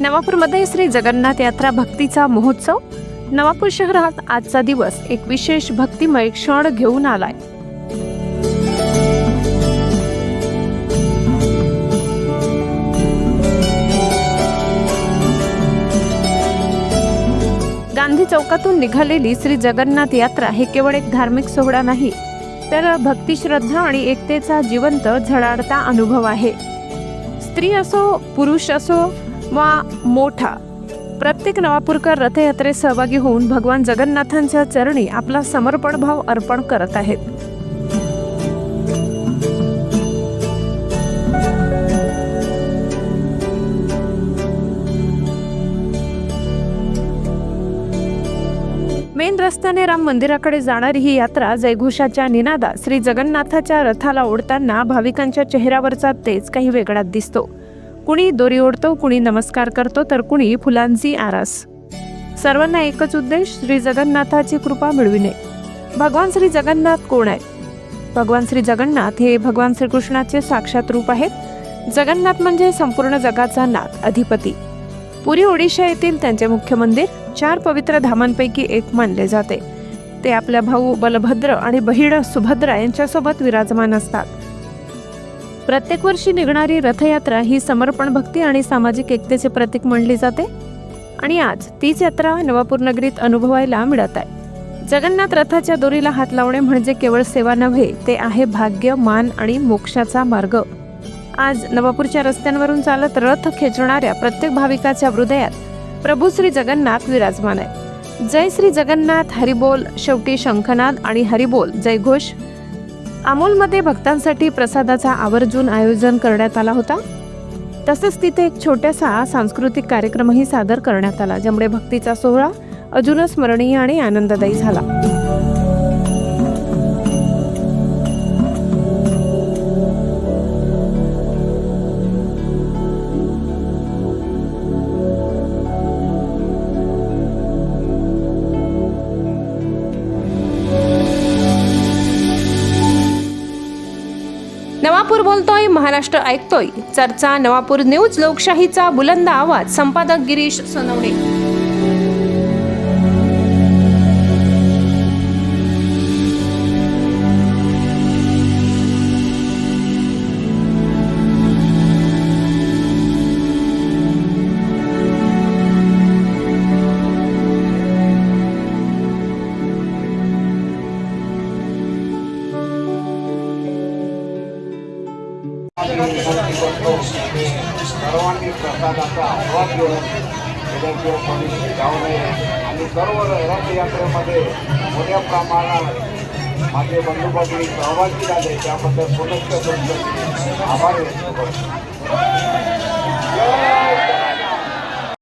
नवापूरमध्ये श्री जगन्नाथ यात्रा भक्तीचा महोत्सव? नवापूर शहरात आजचा दिवस एक विशेष भक्तिमय क्षण घेऊन आलाय. चौकातून निघालेली श्री जगन्नाथ यात्रा हे केवळ एक धार्मिक सोहळा नाही तर भक्तिश्रद्धा आणि एकतेचा जिवंत झळाडता अनुभव आहे. स्त्री असो पुरुष असो वा मोठा प्रत्येक नवापूरकर रथयात्रेत सहभागी होऊन भगवान जगन्नाथांच्या चरणी आपला समर्पण भाव अर्पण करत आहेत. मेन रस्त्याने राम मंदिराकडे जाणारी ही यात्रा जयघोषाच्या निनादा श्री जगन्नाथाच्या रथाला ओढताना भाविकांच्या चेहऱ्यावरचा तेज काही वेगळाच दिसतो. कुणी दोरी ओढतो कुणी नमस्कार करतो तर कुणी फुलांची आरास. सर्वांना एकच उद्देश श्री जगन्नाथाची कृपा मिळविणे. भगवान श्री जगन्नाथ कोण आहे? भगवान श्री जगन्नाथ हे भगवान श्रीकृष्णाचे साक्षात रूप आहेत. जगन्नाथ म्हणजे संपूर्ण जगाचा नाथ अधिपती. पुरी ओडिशा येथील त्यांचे मुख्य मंदिर चार पवित्र धामांपैकी एक मानले जाते. ते आपल्या भाऊ बलभद्र आणि बहीण सुभद्रा यांच्यासोबत विराजमान असतात. प्रत्येक वर्षी निघणारी रथयात्रा ही समर्पण भक्ती आणि सामाजिक एकतेचे प्रतीक मानली जाते आणि आज तीच यात्रा नवापूर नगरीत अनुभवायला मिळत आहे. जगन्नाथ रथाच्या दोरीला हात लावणे म्हणजे केवळ सेवा नव्हे ते आहे भाग्य मान आणि मोक्षाचा मार्ग. आज नवापूरच्या रस्त्यांवरून चालत रथ खेचणाऱ्या प्रत्येक भाविकाच्या हृदयात प्रभू श्री जगन्नाथ विराजमान आहे. जय श्री जगन्नाथ हरिबोल शेवटी शंखनाद आणि हरिबोल जयघोष अमोलमध्ये भक्तांसाठी प्रसादाचा आवर्जून आयोजन करण्यात आला होता. तसेच तिथे एक छोटासा सांस्कृतिक कार्यक्रमही सादर करण्यात आला ज्यामुळे भक्तीचा सोहळा अजूनच स्मरणीय आणि आनंददायी झाला. नवापूर बोलतोय महाराष्ट्र ऐकतोय. चर्चा नवापूर न्यूज लोकशाहीचा बुलंद आवाज. संपादक गिरीश सोनवणे. सर्वांनी प्रसादाचा आस्वाद घेऊन त्याच्याशिवाय कोणी जाऊ नये आणि सर्व रथयात्रेमध्ये मोठ्या प्रमाणात माझे बंधू भगिनी सहभागी झाले त्याबद्दल पुनश्च आभार व्यक्त करतो.